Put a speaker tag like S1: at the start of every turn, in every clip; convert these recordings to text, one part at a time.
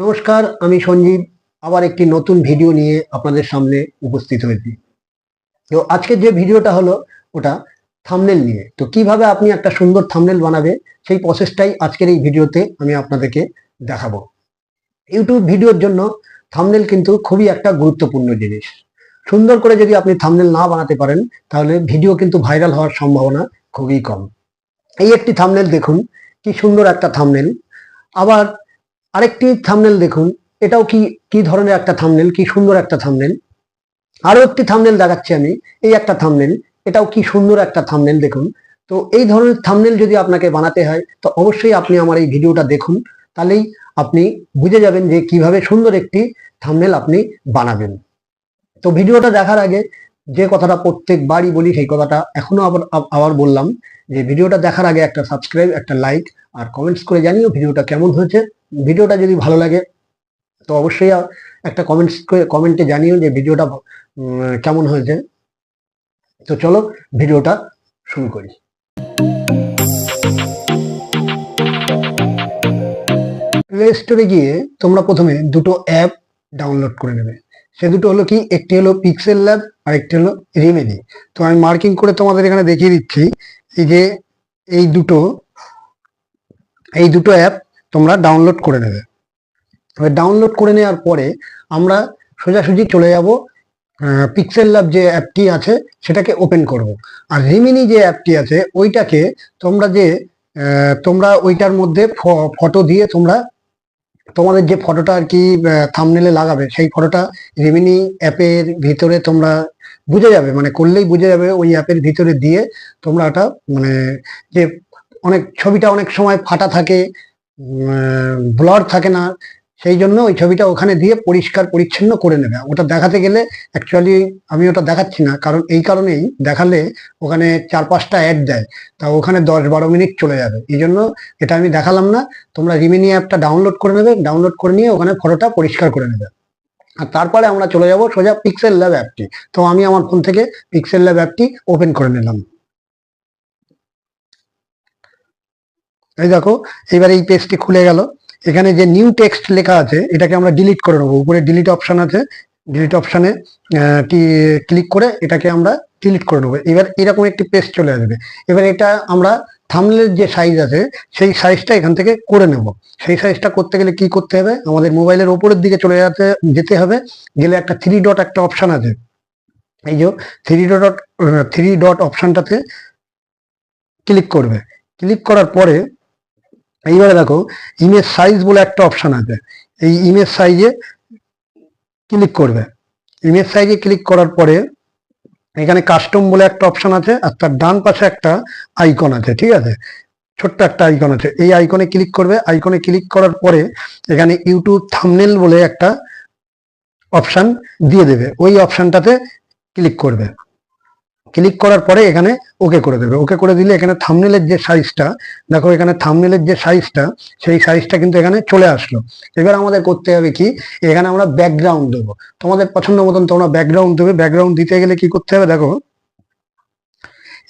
S1: নমস্কার, আমি সঞ্জীব। আবার একটি নতুন ভিডিও নিয়ে আপনাদের সামনে উপস্থিত হয়েছি। তো আজকের যে ভিডিওটা হলো, ওটা থামনেল নিয়ে। তো কীভাবে আপনি একটা সুন্দর থামনেল বানাবে, সেই প্রসেসটাই আজকের এই ভিডিওতে আমি আপনাদেরকে দেখাবো। ইউটিউব ভিডিওর জন্য থামনেল কিন্তু খুবই একটা গুরুত্বপূর্ণ জিনিস। সুন্দর করে যদি আপনি থামনেল না বানাতে পারেন, তাহলে ভিডিও কিন্তু ভাইরাল হওয়ার সম্ভাবনা খুবই কম। এই একটি থামনেল দেখুন, কি সুন্দর একটা থামনেল আবার আরেকটি থামনেল দেখুন। এটাও কি কি ধরনের একটা থামনেল কি সুন্দর একটা থামনেল আরও একটি থামনেল দেখাচ্ছি আমি, এই একটা থামনেল এটাও কি সুন্দর একটা থামনেল দেখুন। তো এই ধরনের থামনেল যদি আপনাকে বানাতে হয়, তো অবশ্যই আপনি আমার এই ভিডিওটা দেখুন। তাহলেই আপনি বুঝে যাবেন যে কীভাবে সুন্দর একটি থামনেল আপনি বানাবেন। তো ভিডিওটা দেখার আগে যে কথাটা প্রত্যেকবারই বলি, সেই কথাটা এখনও আবার আবার বললাম যে ভিডিওটা দেখার আগে একটা সাবস্ক্রাইব একটা লাইক আর কমেন্টস করে জানিও ভিডিওটা কেমন হয়েছে। ভিডিওটা যদি ভালো লাগে, তো অবশ্যই একটা কমেন্টস কমেন্টে জানিও যে ভিডিওটা কেমন হয়েছে। তো চলো ভিডিওটা শুরু করি। প্লে স্টোরে গিয়ে তোমরা প্রথমে দুটো অ্যাপ ডাউনলোড করে নেবে। সে দুটো হলো কি? একটি হলো পিক্সেল ল্যাব আর একটি হলো রিমেডি তো আমি মার্কিং করে তোমাদের এখানে দেখিয়ে দিচ্ছি, এই যে এই দুটো এই দুটো অ্যাপ তোমরা ডাউনলোড করে নেবে। এবার ডাউনলোড করে নেওয়ার পরে আমরা সোজাসুজি চলে যাব পিক্সেল ল্যাব যে অ্যাপটি আছে, সেটাকে ওপেন করব। আর রিমিনি যে অ্যাপটি আছে, ওইটাকে তোমরা যে তোমরা ওইটার মধ্যে ফটো দিয়ে তোমরা তোমাদের যে ফটোটা আর কি থামনেলে লাগাবে, সেই ফটোটা রিমিনি অ্যাপের ভিতরে তোমরা বুঝে যাবে। মানে করলেই বুঝে যাবে ওই অ্যাপের ভিতরে দিয়ে তোমরা ওটা মানে যে অনেক, ছবিটা অনেক সময় ফাটা থাকে ব্লর থাকে না, সেই জন্য ওই ছবিটা ওখানে দিয়ে পরিষ্কার পরিচ্ছন্ন করে নেবে। ওটা দেখাতে গেলে অ্যাকচুয়ালি আমি ওটা দেখাচ্ছি না, কারণ এই কারণেই দেখালে ওখানে চার পাঁচটা অ্যাড দেয়, তা ওখানে দশ বারো মিনিট চলে যাবে। এই জন্য এটা আমি দেখালাম না, তোমরা রিমিনি অ্যাপটা ডাউনলোড করে নেবে ডাউনলোড করে নিয়ে ওখানে ফটোটা পরিষ্কার করে নেবে। আর তারপরে আমরা চলে যাব সোজা পিক্সেল ল্যাব অ্যাপটি তো আমি আমার ফোন থেকে পিক্সেল ল্যাব অ্যাপটি ওপেন করে নিলাম। এই দেখো এবার এই পেজটি খুলে গেল। এখানে যে নিউ টেক্সট লেখা আছে, এটাকে আমরা ডিলিট করে নেব। উপরে ডিলিট অপশন আছে। ডিলিট অপশানে ক্লিক করে এটাকে আমরা ডিলিট করে নেব। এবার এরকম একটি পেজ চলে আসবে। এবার এটা আমরা থামলের যে সাইজ আছে, সেই সাইজটা এখান থেকে করে নেব। সেই সাইজটা করতে গেলে কি করতে হবে? আমাদের মোবাইলের ওপরের দিকে চলে যেতে যেতে হবে। গেলে একটা থ্রি ডট একটা অপশান আছে। এই যে থ্রি ডট থ্রি ডট অপশানটাতে ক্লিক করবে। ক্লিক করার পরে এইবারে দেখো ইমেজ সাইজ বলে একটা অপশান আছে। এই ইমেজ সাইজে ক্লিক করবে। ইমেজ সাইজে ক্লিক করার পরে এখানে কাস্টম বলে একটা অপশান আছে আর তার ডান পাশে একটা আইকন আছে, ঠিক আছে? ছোট্ট একটা আইকন আছে। এই আইকনে ক্লিক করবে। আইকনে ক্লিক করার পরে এখানে ইউটিউব থামনেল বলে একটা অপশান দিয়ে দেবে। ওই অপশানটাতে ক্লিক করবে। ক্লিক করার পরে এখানে ওকে করে দেবে। ওকে করে দিলে এখানে থামনেলের যে সাইজটা দেখো এখানে থামনেলের যে সাইজটা সেই সাইজটা কিন্তু এখানে চলে আসলো। এবার আমাদের করতে হবে কি? এখানে আমরা ব্যাকগ্রাউন্ড দেবো। তোমাদের পছন্দ মতন তোমরা ব্যাকগ্রাউন্ড দেবে। ব্যাকগ্রাউন্ড দিতে গেলে কি করতে হবে? দেখো,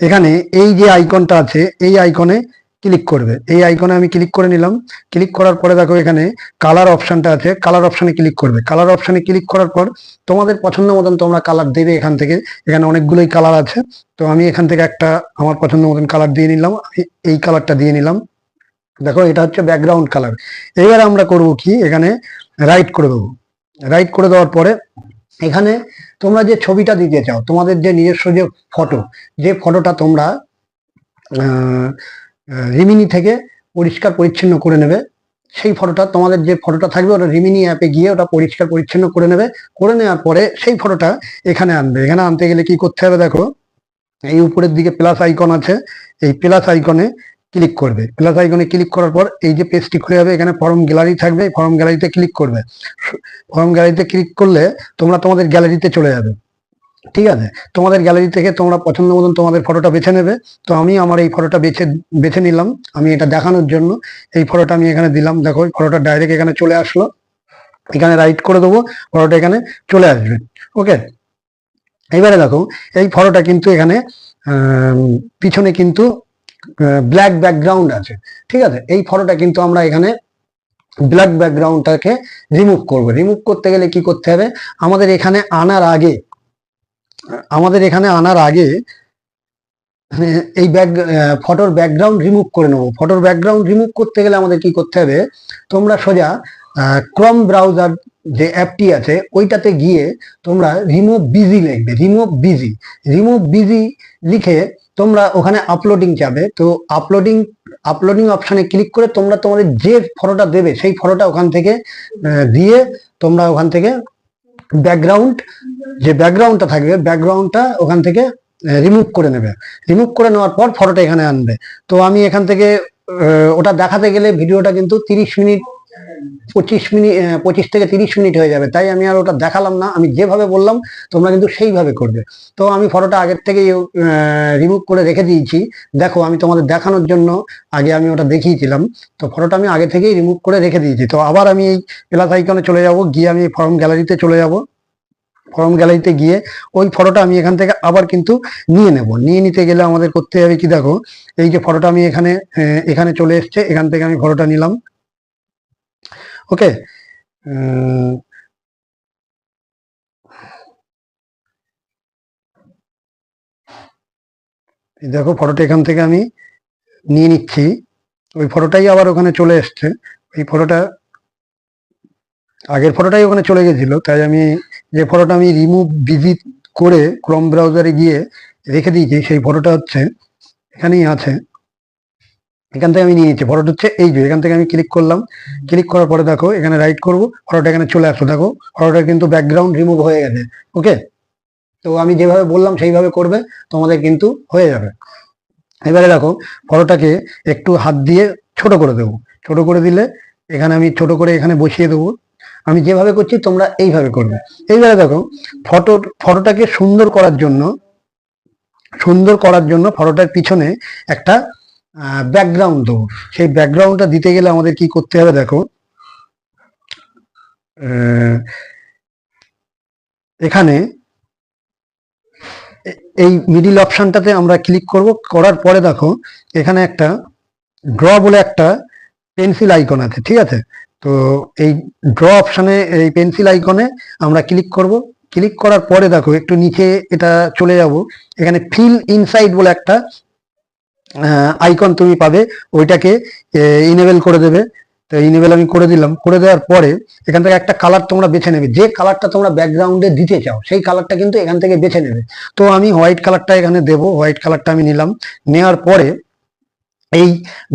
S1: এখানে এই যে আইকনটা আছে, এই আইকনে ক্লিক করবে। এই আইকনে আমি ক্লিক করে নিলাম। ক্লিক করার পরে দেখো এখানে কালার অপশনটা আছে। কালার অপশনে ক্লিক করবে। কালার অপশনে ক্লিক করার পর তোমাদের পছন্দ মতন তোমরা কালার দেবে এখান থেকে। এখানে অনেকগুলোই কালার আছে। তো আমি এখান থেকে একটা আমার পছন্দ মতন কালার দিয়ে নিলাম। এই কালারটা দিয়ে নিলাম। দেখো এটা হচ্ছে ব্যাকগ্রাউন্ড কালার এবার আমরা করব কি? এখানে রাইট করে দেবো। রাইট করে দেওয়ার পরে এখানে তোমরা যে ছবিটা দিতে চাও, তোমাদের যে নিজস্ব যে ফটো যে ফটোটা তোমরা রিমিনি থেকে পরিষ্কার পরিচ্ছন্ন করে নেবে। সেই ফটোটা তোমাদের যে ফটোটা থাকবে, ওটা রিমিনি অ্যাপে গিয়ে ওটা পরিষ্কার পরিচ্ছন্ন করে নেবে। করে নেওয়ার পরে সেই ফটোটা এখানে আনবে। এখানে আনতে গেলে কি করতে হবে দেখো, এই উপরের দিকে প্লাস আইকন আছে, এই প্লাস আইকনে ক্লিক করবে। প্লাস আইকনে ক্লিক করার পর এই যে পেজটি খুলে যাবে, এখানে ফর্ম গ্যালারি থাকবে ফর্ম গ্যালারিতে ক্লিক করবে। ফর্ম গ্যালারিতে ক্লিক করলে তোমরা তোমাদের গ্যালারিতে চলে যাবে। ঠিক আছে? তোমাদের গ্যালারি থেকে তোমরা পছন্দ মতন তোমাদের ফটোটা বেছে নেবে। তো আমি আমার এই ফটোটা বেছে বেছে নিলাম। আমি এটা দেখানোর জন্য এই ফটোটা আমি এখানে দিলাম। দেখো ফটোটা ডাইরেক্ট এখানে চলে আসলো। এখানে রাইট করে দেবো ফটোটা এখানে চলে আসবে। ওকে এবারে দেখো, এই ফটোটা কিন্তু এখানে পিছনে কিন্তু ব্ল্যাক ব্যাকগ্রাউন্ড আছে। ঠিক আছে? এই ফটোটা কিন্তু আমরা এখানে ব্ল্যাক ব্যাকগ্রাউন্ডটাকে রিমুভ করব। রিমুভ করতে গেলে কি করতে হবে? আমাদের এখানে আনার আগে আমাদের এখানে আনার আগে মানে এই ব্যাক ফটোর ব্যাকগ্রাউন্ড রিমুভ করে নেব। ফটোর ব্যাকগ্রাউন্ড রিমুভ করতে গেলে আমাদের কি করতে হবে? তোমরা সোজা ক্রম ব্রাউজার যে অ্যাপটি আছে, ওইটাতে গিয়ে তোমরা রিমুভ বিজি লিখবে রিমুভ বিজি রিমুভ বিজি লিখে তোমরা ওখানে আপলোডিং যাবে। তো আপলোডিং আপলোডিং অপশানে ক্লিক করে তোমরা তোমাদের যে ফটোটা দেবে, সেই ফটোটা ওখান থেকে দিয়ে তোমরা ওখান থেকে ব্যাকগ্রাউন্ড যে ব্যাকগ্রাউন্ডটা থাকবে ব্যাকগ্রাউন্ডটা ওখান থেকে রিমুভ করে নেবে। রিমুভ করে নেওয়ার পর ফটোটা এখানে আনবে। তো আমি এখান থেকে ওটা দেখাতে গেলে ভিডিওটা কিন্তু তিরিশ মিনিট, পঁচিশ মিনিট পঁচিশ থেকে তিরিশ মিনিট হয়ে যাবে। তাই আমি আর ওটা দেখালাম না। আমি যেভাবে বললাম, তোমরা কিন্তু সেইভাবে করবে। তো আমি ফটোটা আগের থেকেই রিমুভ করে রেখে দিয়েছি। দেখো, আমি তোমাদের দেখানোর জন্য আগে আমি ওটা দেখিয়েছিলাম। তো ফটোটা আমি আগে থেকেই রিমুভ করে রেখে দিয়েছি। তো আবার আমি এই প্লাস আইকনে চলে যাব। গিয়ে আমি ফর্ম গ্যালারিতে চলে যাব। ফর্ম গ্যালারিতে গিয়ে ওই ফটোটা আমি এখান থেকে আবার কিন্তু নিয়ে নেব। নিয়ে নিতে গেলে আমাদের করতে হবে কি দেখো, এই যে ফটোটা আমি এখানে এখানে চলে এসছে, এখান থেকে আমি ফটোটা নিলাম। ওকে? দেখো ফটোটা এখান থেকে আমি নিয়ে নিচ্ছি। ওই ফটোটাই আবার ওখানে চলে এসছে। এই ফটোটা আগের ফটোটাই ওখানে চলে গেছিল, তাই আমি যে ফটোটা আমি রিমুভ ভিজিট করে ক্রোম ব্রাউজারে গিয়ে রেখে দিয়েছি, সেই ফটোটা হচ্ছে এখানেই আছে। এখান থেকে আমি নিয়ে নিচ্ছি ফটোটা হচ্ছে এই যে, এখান থেকে আমি ক্লিক করলাম। ক্লিক করার পরে দেখো, এখানে রাইট করব, ফটোটা এখানে চলে আসলো। দেখো ফটোটা কিন্তু ব্যাকগ্রাউন্ড রিমুভ হয়ে গেছে ওকে তো আমি যেভাবে বললাম, সেইভাবে করবে, তোমাদের কিন্তু হয়ে যাবে। এবারে দেখো, ফটোটাকে একটু হাত দিয়ে ছোট করে দেবো। ছোট করে দিলে এখানে আমি ছোট করে এখানে বসিয়ে দেবো। আমি যেভাবে করছি, তোমরা এইভাবে করবে। এইভাবে দেখো, ফটো, ফটোটাকে সুন্দর করার জন্য, সুন্দর করার জন্য ফটোটার পিছনে একটা ব্যাকগ্রাউন্ড দেবো সেই ব্যাকগ্রাউন্ডটা দিতে গেলে আমাদের কি করতে হবে দেখো এখানে এই মিডিল অপশনটাতে আমরা ক্লিক করব। করার পরে দেখো, এখানে একটা ড্র বলে একটা পেন্সিল আইকন আছে, ঠিক আছে? তো এই ড্র অপশানে এই পেন্সিল আইকনে আমরা ক্লিক করব। ক্লিক করার পরে দেখো, একটু নিচে এটা চলে যাব। এখানে ফিল ইনসাইড বলে একটা আইকন তুমি পাবে। ওইটাকে ইনেবল করে দেবে। তো ইনেবল আমি করে দিলাম। করে দেওয়ার পরে এখান থেকে একটা কালার তোমরা বেছে নেবে। যে কালারটা তোমরা ব্যাকগ্রাউন্ডে দিতে চাও, সেই কালারটা কিন্তু এখান থেকে বেছে নেবে। তো আমি হোয়াইট কালারটা এখানে দেবো। হোয়াইট কালারটা আমি নিলাম। নেওয়ার পরে এই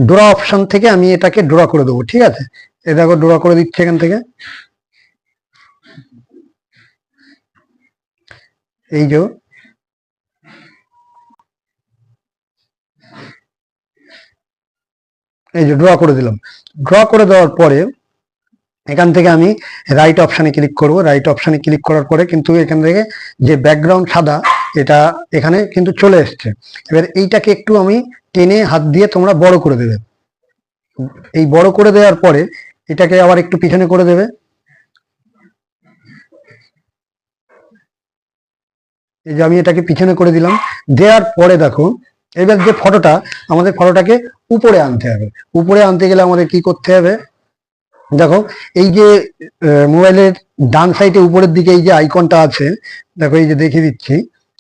S1: ড্র অপশন থেকে আমি এটাকে ড্র করে দেবো, ঠিক আছে? এ দেখো ড্র করে দিচ্ছে এখান থেকে। এই যে এই যে ড্র করে দিলাম। ড্র করে দেওয়ার পরে এখান থেকে আমি রাইট অপশানে ক্লিক করব। রাইট অপশানে ক্লিক করার পরে কিন্তু এখান থেকে যে ব্যাকগ্রাউন্ড সাদা, এটা এখানে কিন্তু চলে এসছে। এবার এইটাকে একটু আমি টেনে হাত দিয়ে তোমরা বড় করে দেবে। এই বড় করে দেওয়ার পরে এটাকে আবার একটু পিছনে করে দেবে। এই যে আমি এটাকে পিছনে করে দিলাম। দেওয়ার পরে দেখো, এবার যে ফটোটা, আমাদের ফটোটাকে উপরে আনতে হবে। উপরে আনতে গেলে আমাদের কি করতে হবে? দেখো, এই যে মোবাইলের ডান সাইডে উপরের দিকে এই যে আইকনটা আছে, দেখো এই যে দেখিয়ে দিচ্ছি,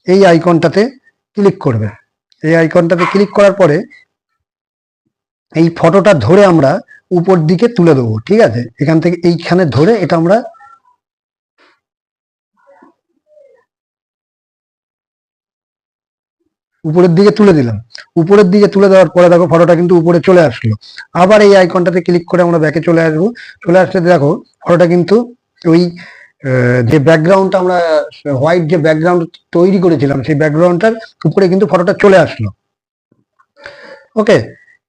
S1: এই আইকনটাতে ক্লিক করবে। এই আইকনটাতে ক্লিক করার পরে এই ফটোটা ধরে আমরা উপর দিকে তুলে দেবো, ঠিক আছে? এখান থেকে এইখানে ধরে এটা আমরা উপরের দিকে তুলে দিলাম। উপরের দিকে তুলে দেওয়ার পরে দেখো ফটোটা কিন্তু উপরে চলে আসলো। আবার এই আইকনটাতে ক্লিক করে আমরা ব্যাকে চলে আসব। চলে আসলে দেখো, ফটোটা কিন্তু ওই যে ব্যাকগ্রাউন্ডটা আমরা হোয়াইট যে ব্যাকগ্রাউন্ড তৈরি করেছিলাম, সেই ব্যাকগ্রাউন্ডটার উপরে কিন্তু ফটোটা চলে আসলো। ওকে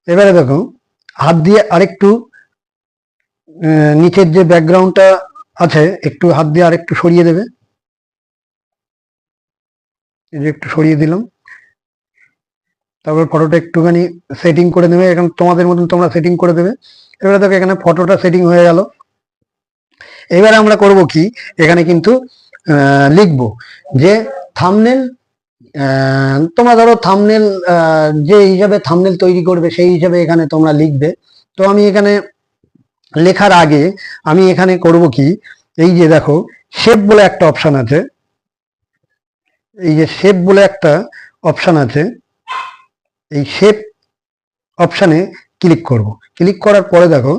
S1: এবারে দেখো হাত দিয়ে আরেকটু নিচের যে ব্যাকগ্রাউন্ডটা আছে, একটু হাত দিয়ে আরেকটু সরিয়ে দেবে। একটু সরিয়ে দিলাম। তারপর ফটোটা একটুখানি সেটিং করে নেবে এখন তোমাদের মতন তোমরা সেটিং করে দেবে। এবারে দেখো, এখানে ফটোটা সেটিং হয়ে গেল। এবারে আমরা করব কি? এখানে কিন্তু লিখব যে থামনেল তোমরা ধরো থামনেল যে হিসাবে থামনেল তৈরি করবে সেই হিসাবে এখানে তোমরা লিখবে। তো আমি এখানে লেখার আগে আমি এখানে করব কি? এই যে দেখো শেপ বলে একটা অপশন আছে। এই যে শেপ বলে একটা অপশন আছে। এই শেপ অপশানে ক্লিক করব। ক্লিক করার পরে দেখো,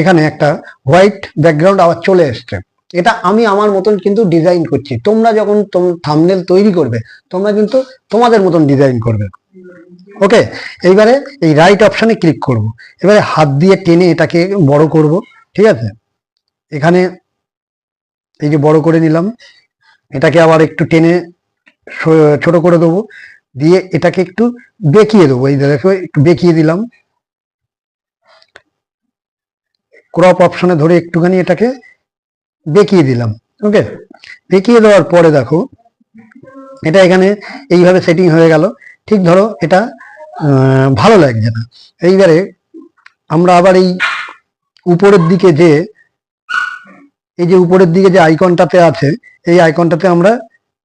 S1: এখানে একটা হোয়াইট ব্যাকগ্রাউন্ড আবার চলে এসছে। এটা আমি আমার মতন কিন্তু ডিজাইন করছি। তোমরা যখন থামনেল তৈরি করবে, তোমরা কিন্তু তোমাদের মতন ডিজাইন করবে। ওকে এইবারে এই রাইট অপশানে ক্লিক করব। এবারে হাত দিয়ে টেনে এটাকে বড় করব, ঠিক আছে? এখানে এই যে বড় করে নিলাম, এটাকে আবার একটু টেনে ছোট করে দেবো, দিয়ে এটাকে একটু বেঁকিয়ে দেবো। এই দেখো, একটু বেঁকিয়ে দিলাম। ক্রপ অপশনে ধরে একটুখানি এটাকে বেঁকিয়ে দিলাম ওকে বেঁকিয়ে দেওয়ার পরে দেখো, এটা এখানে এইভাবে সেটিং হয়ে গেল। ঠিক ধরো এটা ভালো লাগছে না। এইবারে আমরা আবার এই উপরের দিকে যে, এই যে উপরের দিকে যে আইকনটাতে আছে, এই আইকনটাতে আমরা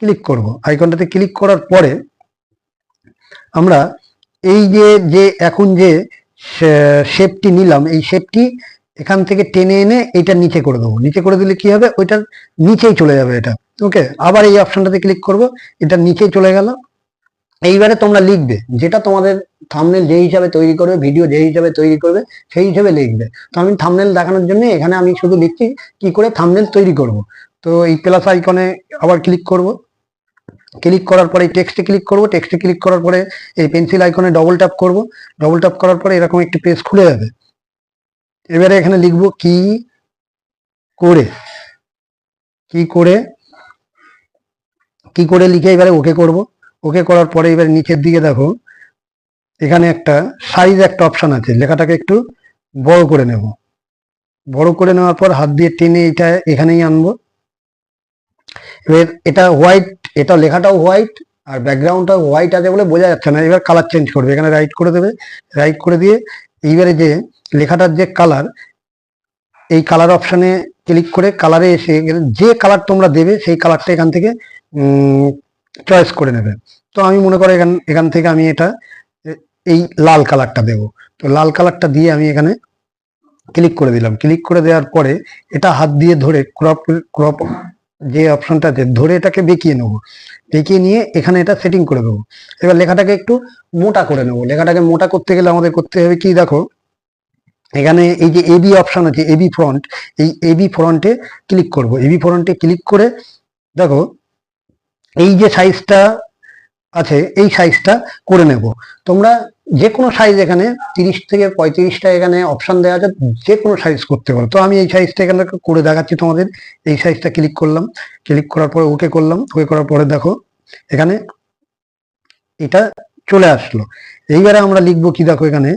S1: ক্লিক করব। আইকনটাতে ক্লিক করার পরে আমরা এই যে যে এখন যে শেপটি নিলাম, এই শেপটি এখান থেকে টেনে এনে এটা নিচে করে দেবো। নিচে করে দিলে কি হবে? ওইটার নিচেই চলে যাবে এটা। ওকে আবার এই অপশনটাতে ক্লিক করব। এটা নিচেই চলে গেল। এইবারে তোমরা লিখবে। যেটা তোমাদের থামনেল যে হিসাবে তৈরি করবে ভিডিও যে হিসাবে তৈরি করবে, সেই হিসাবে লিখবে। তো আমি থামনেল দেখানোর জন্য এখানে আমি শুধু লিখছি কি করে থামনেল তৈরি করব। তো এই প্লাস আইকনে আবার ক্লিক করব। ক্লিক করার পরে টেক্সটে ক্লিক করব। টেক্সটে ক্লিক করার পরে এই পেন্সিল আইকনে ডবল ট্যাপ করব। ডবল ট্যাপ করার পরে এরকম একটি পেজ খুলে যাবে। এবারে এখানে লিখব কি করে কি করে কি করে লিখে এবারে ওকে করব। ওকে করার পরে এবারে নিচের দিকে দেখো, এখানে একটা সাইজ একটা অপশন আছে, লেখাটাকে একটু বড় করে নেব। বড় করে নেওয়ার পর হাত দিয়ে টেনে এটা এখানেই আনব। এবার এটা হোয়াইট এটা লেখাটাও হোয়াইট আর ব্যাকগ্রাউন্ডটা হোয়াইট আছে বলে বোঝা যাচ্ছে না, এবার কালার চেঞ্জ করবে। এখানে রাইট করে দেবে রাইট করে দিয়ে এইবারে যে লেখাটার যে কালার এই কালার অপশানে ক্লিক করে কালারে এসে যে কালার তোমরা দেবে, সেই কালারটা এখান থেকে চয়েস করে নেবে। তো আমি মনে করো এখান এখান থেকে আমি এটা, এই লাল কালারটা দেব। তো লাল কালারটা দিয়ে আমি এখানে ক্লিক করে দিলাম। ক্লিক করে দেওয়ার পরে এটা হাত দিয়ে ধরে ক্রপ ক্রপ যে অপশনটা আছে, ধরে এটাকে বেঁকিয়ে নেব। বেঁকিয়ে নিয়ে এখানে এটা সেটিং করে দেবো। এবার লেখাটাকে একটু মোটা করে নেব। লেখাটাকে মোটা করতে গেলে আমাদের করতে হবে কি দেখো এখানে এই যে এবি অপশন আছে এবি ফ্রন্ট এই এবি ফ্রন্টে ক্লিক করব। এবি ফ্রন্টে ক্লিক করে দেখো, এই যে সাইজটা আছে, এই সাইজটা করে নেব। তোমরা যে কোনো সাইজ এখানে, তিরিশ থেকে পঁয়ত্রিশটা এখানে অপশন দেওয়া আছে যে কোনো সাইজ করতে পারো। তো আমি এই সাইজটা এখানে করে দেখাচ্ছি তোমাদের। এই সাইজটা ক্লিক করলাম। ক্লিক করার পরে ওকে করলাম। ওকে করার পরে দেখো, এখানে এটা চলে আসলো। এইবারে আমরা লিখব কি দেখো এখানে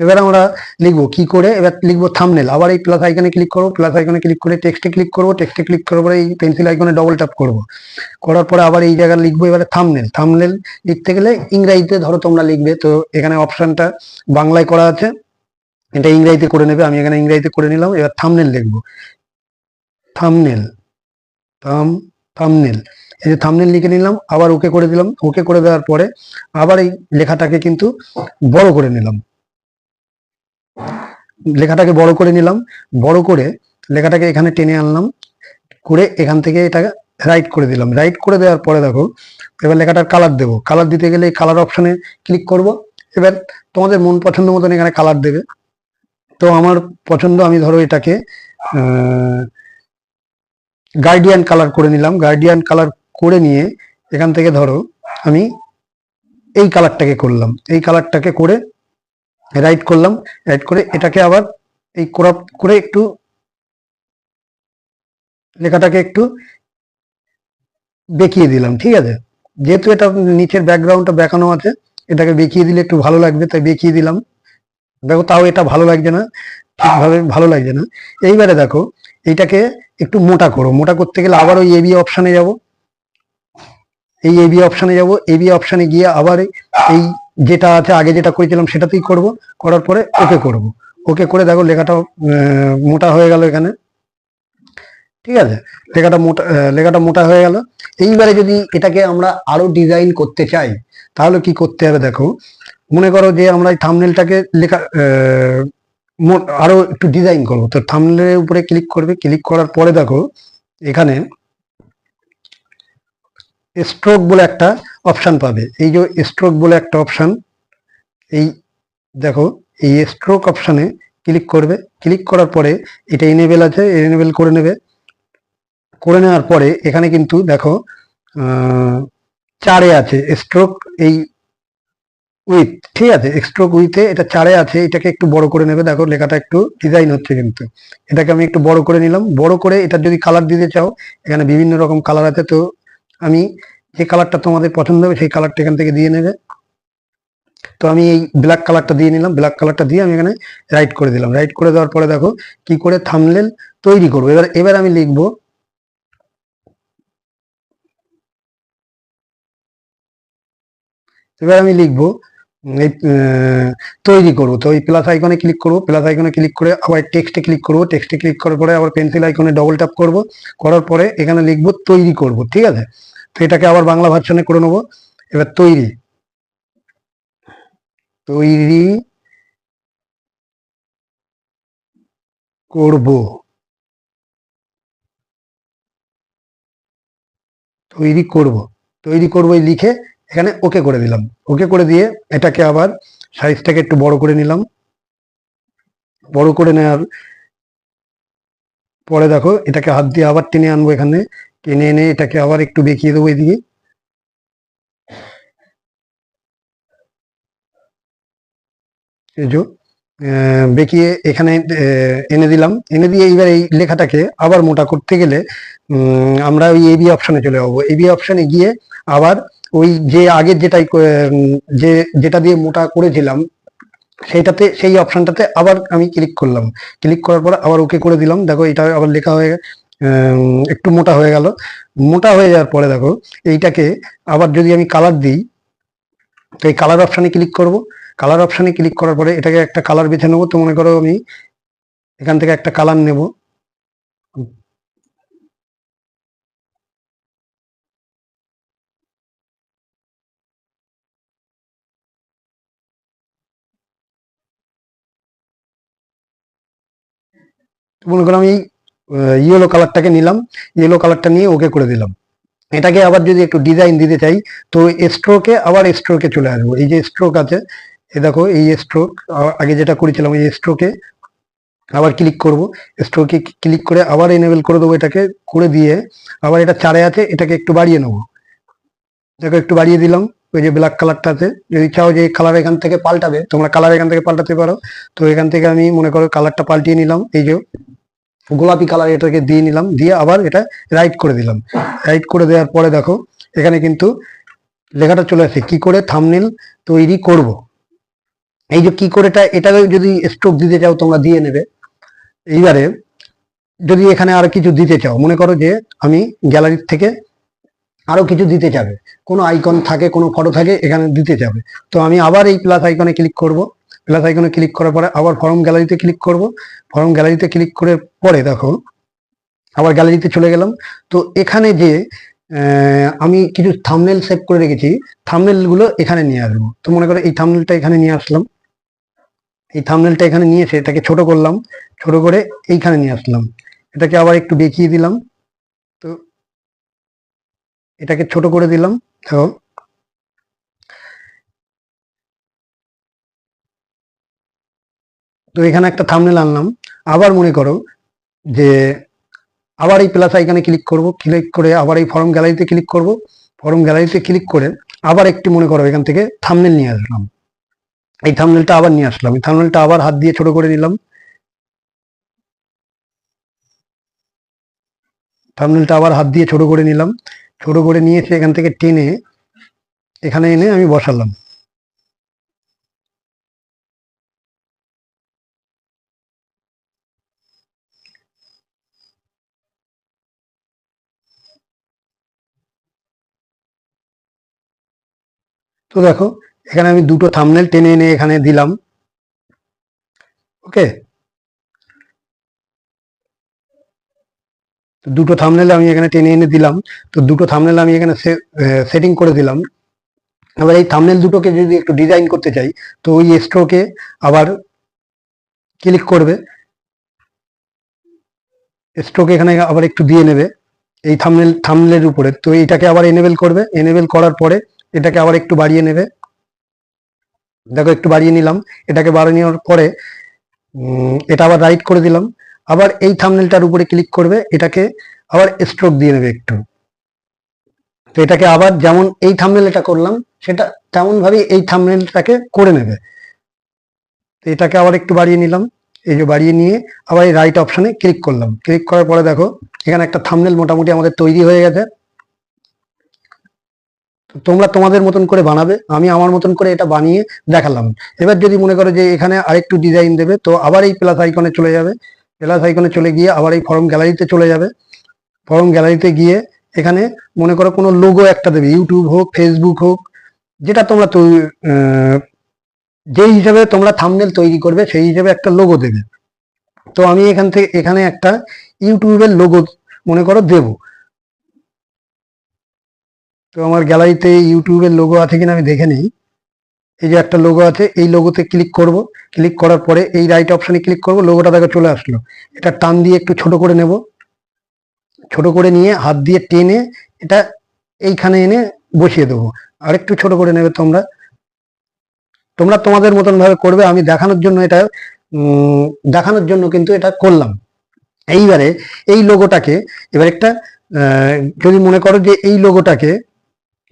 S1: এবার আমরা লিখব কি করে? এবার লিখব থামনেল আবার এই প্লাস আইকনে ক্লিক করব প্লাস আইকনে ক্লিক করে টেক্সটে ক্লিক করব টেক্সটে ক্লিক করার এই পেন্সিল আইকনে ডবল ট্যাপ করব। করার পরে আবার এই জায়গায় লিখব এবারে থামনেল থামনেল লিখতে গেলে ইংরাজিতে ধরো তোমরা লিখবে, তো এখানে অপশনটা বাংলায় করা আছে। এটা ইংরাজিতে করে নেবে, আমি এখানে ইংরাজিতে করে নিলাম, এবার থামনেল লিখব। থামনেল থাম থামনেল এই যে থামনেল লিখে নিলাম, আবার ওকে করে দিলাম, ওকে করে দেওয়ার পরে আবার এই লেখাটাকে কিন্তু বড় করে নিলাম। লেখাটাকে বড় করে নিলাম। বড় করে লেখাটাকে এখানে টেনে আনলাম। করে এখান থেকে এটা রাইট করে দিলাম। রাইট করে দেওয়ার পরে দেখো, এবার লেখাটার কালার দেবো। কালার দিতে গেলে এই কালার অপশানে ক্লিক করব। এবার তোমাদের মন পছন্দ মতন এখানে কালার দেবে। তো আমার পছন্দ আমি ধরো এটাকে গার্ডিয়ান কালার করে নিলাম। গার্ডিয়ান কালার করে নিয়ে এখান থেকে ধরো আমি এই কালারটাকে করলাম। এই কালারটাকে করে রাইট করলাম রাইট করে এটাকে আবার এই ক্রপ করে একটু লেখাটাকে একটু বেঁকিয়ে দিলাম, ঠিক আছে? যেহেতু এটা নিচের ব্যাকগ্রাউন্ডটা বেঁকানো আছে, এটাকে বেঁকিয়ে দিলে একটু ভালো লাগবে, তাই বেঁকিয়ে দিলাম। দেখো, তাও এটা ভালো লাগছে না, ঠিকভাবে ভালো লাগছে না। এইবারে দেখো, এইটাকে একটু মোটা করো। মোটা করতে গেলে আবার ওই এবি অপশানে যাব। এই এবি অপশানে যাব এবি অপশানে গিয়ে আবার এই যেটা আছে, আগে যেটা করেছিলাম সেটাতেই করব, করার পরে ওকে করব। ওকে করে দেখো লেখাটা মোটা হয়ে গেল এখানে। ঠিক আছে? লেখাটা মোটা লেখাটা মোটা হয়ে গেল। এইবারে যদি এটাকে আমরা আরও ডিজাইন করতে চাই, তাহলে কি করতে হবে দেখো? মনে করো যে আমরা এই থামনেলটাকে লেখা আরও একটু ডিজাইন করব। তো থামনেলের উপরে ক্লিক করবে। ক্লিক করার পরে দেখো, এখানে স্ট্রোক বলে একটা অপশন পাবে। এই যে স্ট্রোক বলে একটা অপশন এই দেখো, এই স্ট্রোক অপশনে ক্লিক করবে। ক্লিক করার পরে এটা এনেবেল আছে এনেবেল করে নেবে। করে নেওয়ার পরে এখানে কিন্তু দেখো চারে আছে স্ট্রোক এই উইথ ঠিক আছে? স্ট্রোক উইথে এটা চারে আছে, এটাকে একটু বড় করে নেবে। দেখো, লেখাটা একটু ডিজাইন হচ্ছে কিন্তু। এটাকে আমি একটু বড় করে নিলাম। বড় করে এটা যদি কালার দিতে চাও, এখানে বিভিন্ন রকম কালার আছে, তো আমি যে কালারটা তোমাদের পছন্দ হবে সেই কালারটা এখান থেকে দিয়ে নেবে। তো আমি এই ব্ল্যাক কালারটা দিয়ে নিলাম। ব্ল্যাক কালারটা দিয়ে আমি এখানে রাইট করে দিলাম। রাইট করে দেওয়ার পরে দেখো কি করে থামলেল তৈরি করব। এবার এবার আমি লিখব এবার আমি লিখব, এই তৈরি করব। তো এই প্লাস আইকনে ক্লিক করব। প্লাস আইকনে ক্লিক করে আবার টেক্সটে ক্লিক করব। টেক্সটে ক্লিক করার পরে আবার পেন্সিল আইকনে ডবল ট্যাপ করব। করার পরে এখানে লিখব তৈরি করব। ঠিক আছে? তো এটাকে আবার বাংলা ভার্সনে করে নেব। এবার তৈরি। তৈরি করব। তৈরি করব। তৈরি করব লিখে। এখানে ওকে করে দিলাম। ওকে করে দিয়ে এটাকে আবার সাইজটাকে একটু বড় করে নিলাম। বড় করে নেওয়ার পরে দেখো, এটাকে হাত দিয়ে আবার টেনে আনব এখানে। টেনে এনে এটাকে আবার একটু বেঁকিয়ে দেবো এদিকে। বেঁকিয়ে এখানে এনে দিলাম। এনে দিয়ে এইবার এই লেখাটাকে আবার মোটা করতে গেলে আমরা ওই এবি অপশনে চলে যাব। এবি অপশনে গিয়ে আবার ওই যে আগের যেটাই যে, যেটা দিয়ে মোটা করেছিলাম, সেইটাতে, সেই অপশনটাতে আবার আমি ক্লিক করলাম। ক্লিক করার পর আবার ওকে করে দিলাম। দেখো এটা আবার লেখা হয়ে একটু মোটা হয়ে গেল। মোটা হয়ে যাওয়ার পরে দেখো, এইটাকে আবার যদি আমি কালার দিই, তো এই কালার অপশানে ক্লিক করব। কালার অপশানে ক্লিক করার পরে এটাকে একটা কালার বেছে নেব। তো মনে করো আমি এখান থেকে একটা কালার নেব। মনে করো আমি ইয়েলো কালারটাকে নিলাম ইয়েলো কালারটা নিয়ে ওকে করে দিলাম। এটাকে আবার যদি একটু ডিজাইন দিতে চাই, তো স্ট্রোকে আবার স্ট্রোকে চলে আসব। এই যে স্ট্রোক আছে এ দেখো, এই স্ট্রোক আগে যেটা করেছিলাম, এই স্ট্রোকে আবার ক্লিক করব। স্ট্রোকে ক্লিক করে আবার এনেবেল করে দেবো এটাকে, করে দিয়ে আবার এটা চারে আছে, এটাকে একটু বাড়িয়ে নেব। দেখো, একটু বাড়িয়ে দিলাম। ওই যে ব্ল্যাক কালারটা আছে, যদি চাও যে কালার এখান থেকে পাল্টাবে, তোমরা কালার এখান থেকে পাল্টাতে পারো। তো এখান থেকে আমি মনে করো কালারটা পাল্টিয়ে নিলাম, এই যে গোলাপি কালার এটাকে দিয়ে নিলাম, দিয়ে আবার এটা রাইট করে দিলাম। রাইট করে দেওয়ার পরে দেখো, এখানে কিন্তু লেখাটা চলে আসে, কি করে থামনেল তৈরি করব। এই যে কি করেটা এটাকে যদি স্ট্রোক দিতে চাও তোমরা দিয়ে নেবে। এইবারে যদি এখানে আরও কিছু দিতে চাও, মনে করো যে আমি গ্যালারির থেকে আরও কিছু দিতে যাবে। কোনো আইকন থাকে, কোনো ফটো থাকে, এখানে দিতে যাবে। তো আমি আবার এই প্লাস আইকনে ক্লিক করব। প্লাস আইকনে ক্লিক করার পরে আবার ফর্ম গ্যালারিতে ক্লিক করব। ফর্ম গ্যালারিতে ক্লিক করে পরে দেখো, আবার গ্যালারিতে চলে গেলাম। তো এখানে যে আমি কিছু থামনেল সেভ করে রেখেছি। থামনেলগুলো এখানে নিয়ে আসব। তো মনে করো এই থামনেলটা এখানে নিয়ে আসলাম। এই থামনেলটা এখানে নিয়ে এসে এটাকে ছোট করলাম। ছোট করে এইখানে নিয়ে আসলাম। এটাকে আবার একটু বেঁকিয়ে দিলাম। তো এটাকে ছোট করে দিলাম। দেখো তো এখানে একটা থামনেল আনলাম। আবার মনে করো যে আবার এই প্লাস আইকনে ক্লিক করব ক্লিক করে আবার এই ফর্ম গ্যালারিতে ক্লিক করব। ফর্ম গ্যালারিতে ক্লিক করে আবার একটি মনে করো এখান থেকে থামনেল নিয়ে আসলাম। এই থামনেলটা আবার নিয়ে আসলাম। এই থামনেলটা আবার হাত দিয়ে ছোট করে নিলাম। থামনেলটা আবার হাত দিয়ে ছোট করে নিলাম। ছোট করে নিয়ে এসে এখান থেকে টেনে এখানে এনে আমি বসালাম। তো দেখো, এখানে আমি দুটো থামনেল টেনে এনে এখানে দিলাম। ওকে তো দুটো থামনেল আমি এখানে টেনে এনে দিলাম। তো দুটো থামনেল আমি এখানে সেটিং করে দিলাম। এবার এই থামনেল দুটোকে যদি একটু ডিজাইন করতে চাই, তো ওই স্ট্রোকে আবার ক্লিক করবে। স্ট্রোক এখানে আবার একটু দিয়ে নেবে। এই থামনেল থামনেলের উপরে। তো এইটাকে আবার এনেবেল করবে। এনেবেল করার পরে এটাকে আবার একটু বাড়িয়ে নেবে। দেখো একটু বাড়িয়ে নিলাম। এটাকে বাড়িয়ে নেওয়ার পরে এটা আবার রাইট করে দিলাম। আবার এই থামনেলটার উপরে ক্লিক করবে। এটাকে আবার স্ট্রোক দিয়ে নেবে একটু। তো এটাকে আবার যেমন এই থামনেল এটা করলাম, সেটা তেমন ভাবে এই থামনেলটাকে করে নেবে। তো এটাকে আবার একটু বাড়িয়ে নিলাম। এই যে বাড়িয়ে নিয়ে আবার এই রাইট অপশনে ক্লিক করলাম। ক্লিক করার পরে দেখো, এখানে একটা থামনেল মোটামুটি আমাদের তৈরি হয়ে গেছে। তোমরা তোমাদের মতন করে বানাবে, আমি আমার মতন করে এটা বানিয়ে দেখালাম। এবার যদি মনে করো যে এখানে আরেকটু ডিজাইন দেবে, তো আবার এই প্লাস আইকনে চলে যাবে। প্লাস আইকনে চলে গিয়ে আবার এই ফর্ম গ্যালারিতে চলে যাবে। ফর্ম গ্যালারিতে গিয়ে এখানে মনে করো কোনো লোগো একটা দেবে ইউটিউব হোক ফেসবুক হোক, যেটা তোমরা যেই হিসাবে তোমরা থামনেল তৈরি করবে, সেই হিসাবে একটা লোগো দেবে। তো আমি এখান থেকে, এখানে একটা ইউটিউবের লোগো মনে করো দেব। তো আমার গ্যালারিতে ইউটিউবের লোগো আছে কিনা আমি দেখে নিই। এই যে একটা লোগো আছে, এই লোগোতে ক্লিক করব। ক্লিক করার পরে এই রাইট অপশানে ক্লিক করব লোগোটা দেখো চলে আসলো। এটা টান দিয়ে একটু ছোট করে নেব। ছোট করে নিয়ে হাত দিয়ে টেনে এটা এইখানে এনে বসিয়ে দেবো। আর একটু ছোট করে নেবে তোমরা। তোমরা তোমাদের মতন ভাবে করবে, আমি দেখানোর জন্য এটা দেখানোর জন্য কিন্তু এটা করলাম। এইবারে এই লোগোটাকে এবার একটা যদি মনে করো যে এই লোগোটাকে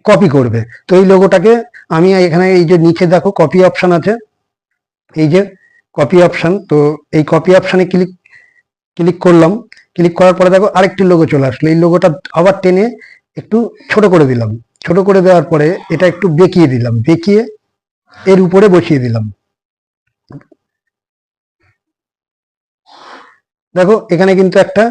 S1: কপি করবে। তো এই লোগোটাকে আমি এখানে এই যে নিচে দেখো কপি অপশন আছে। এই যে কপি অপশন তো এই কপি অপশনে ক্লিক ক্লিক করলাম। ক্লিক করার পরে দেখো আরেকটি লোগো চলে আসলো। এই লোগোটা আবার টেনে একটু ছোট করে দিলাম। ছোট করে দেওয়ার পরে এটা একটু বেঁকিয়ে দিলাম। বেঁকিয়ে এর উপরে বসিয়ে দিলাম। দেখো এখানে কিন্তু একটা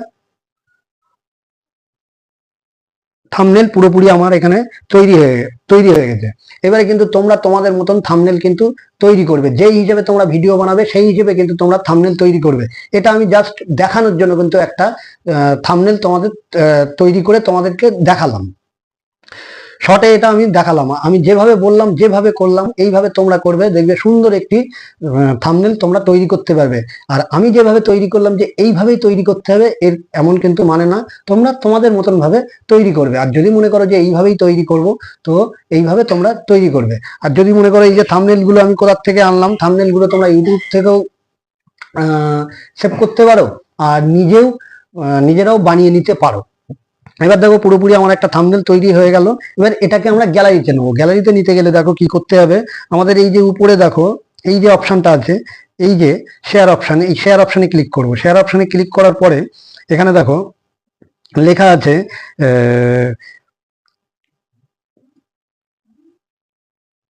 S1: থামনেল পুরোপুরি আমার এখানে তৈরি হয়ে তৈরি হয়ে গেছে। এবারে কিন্তু তোমরা তোমাদের মতন থামনেল কিন্তু তৈরি করবে। যেই হিসেবে তোমরা ভিডিও বানাবে, সেই হিসেবে কিন্তু তোমরা থামনেল তৈরি করবে। এটা আমি জাস্ট দেখানোর জন্য কিন্তু একটা থামনেল তোমাদের তৈরি করে তোমাদেরকে দেখালাম। শর্টে এটা আমি দেখালাম। আমি যেভাবে বললাম, যেভাবে করলাম, এইভাবে তোমরা করবে। দেখবে সুন্দর একটি থামনেল তোমরা তৈরি করতে পারবে। আর আমি যেভাবে তৈরি করলাম যে এইভাবেই তৈরি করতে হবে, এর এমন কিন্তু মানে না। তোমরা তোমাদের মতন ভাবে তৈরি করবে। আর যদি মনে করো যে এইভাবেই তৈরি করব, তো এইভাবে তোমরা তৈরি করবে। আর যদি মনে করো এই যে থামনেলগুলো আমি কোথার থেকে আনলাম থামনেলগুলো তোমরা ইউটিউব থেকেও সেভ করতে পারো। আর নিজেও নিজেরাও বানিয়ে নিতে পারো। এবার দেখো পুরোপুরি আমার একটা থামনেল তৈরি হয়ে গেল। এবার এটাকে আমরা গ্যালারিতে নেব। গ্যালারিতে নিতে গেলে দেখো কি করতে হবে? আমাদের এই যে উপরে দেখো, এই যে অপশনটা আছে, এই যে শেয়ার অপশন এই শেয়ার অপশানে ক্লিক করব। শেয়ার অপশানে ক্লিক করার পরে এখানে দেখো লেখা আছে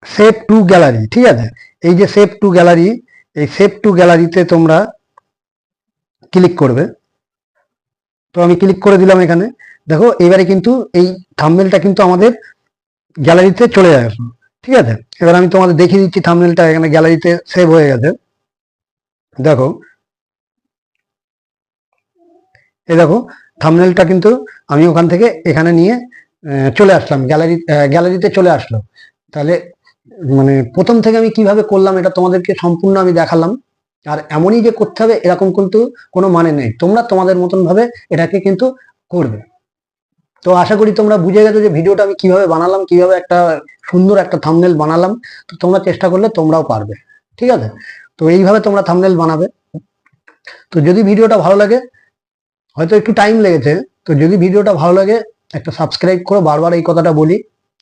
S1: সেভ টু গ্যালারি ঠিক আছে? এই যে সেভ টু গ্যালারি এই সেভ টু গ্যালারিতে তোমরা ক্লিক করবে। তো আমি ক্লিক করে দিলাম এখানে। দেখো, এবারে কিন্তু এই থাম্বনেলটা কিন্তু আমাদের গ্যালারিতে চলে আসলো ঠিক আছে? এবার আমি তোমাদের দেখিয়ে দিচ্ছি থাম্বনেলটা এখানে গ্যালারিতে সেভ হয়ে গেছে। দেখো, এই দেখো থাম্বনেলটা কিন্তু আমি ওখান থেকে এখানে নিয়ে চলে আসলাম গ্যালারি গ্যালারিতে চলে আসলো তাহলে মানে প্রথম থেকে আমি কীভাবে করলাম এটা তোমাদেরকে সম্পূর্ণ আমি দেখালাম, আর এমনই যে করতে হবে এরকম কিন্তু কোনো মানে নেই। তোমরা তোমাদের মতন ভাবে এটাকে কিন্তু করবে। তো আশা করি তোমরা বুঝে গেছো যে ভিডিওটা আমি কীভাবে বানালাম, কীভাবে একটা সুন্দর একটা থামনেল বানালাম। তো তোমরা চেষ্টা করলে তোমরাও পারবে। ঠিক আছে? তো এইভাবে তোমরা থামনেল বানাবে। তো যদি ভিডিওটা ভালো লাগে, হয়তো একটু টাইম লেগেছে, তো যদি ভিডিওটা ভালো লাগে, একটা সাবস্ক্রাইব করো। বারবার এই কথাটা বলি,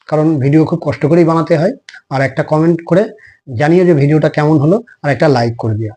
S1: কারণ ভিডিও খুব কষ্ট করেই বানাতে হয়। আর একটা কমেন্ট করে জানিও যে ভিডিওটা কেমন হলো, আর একটা লাইক করে দিও।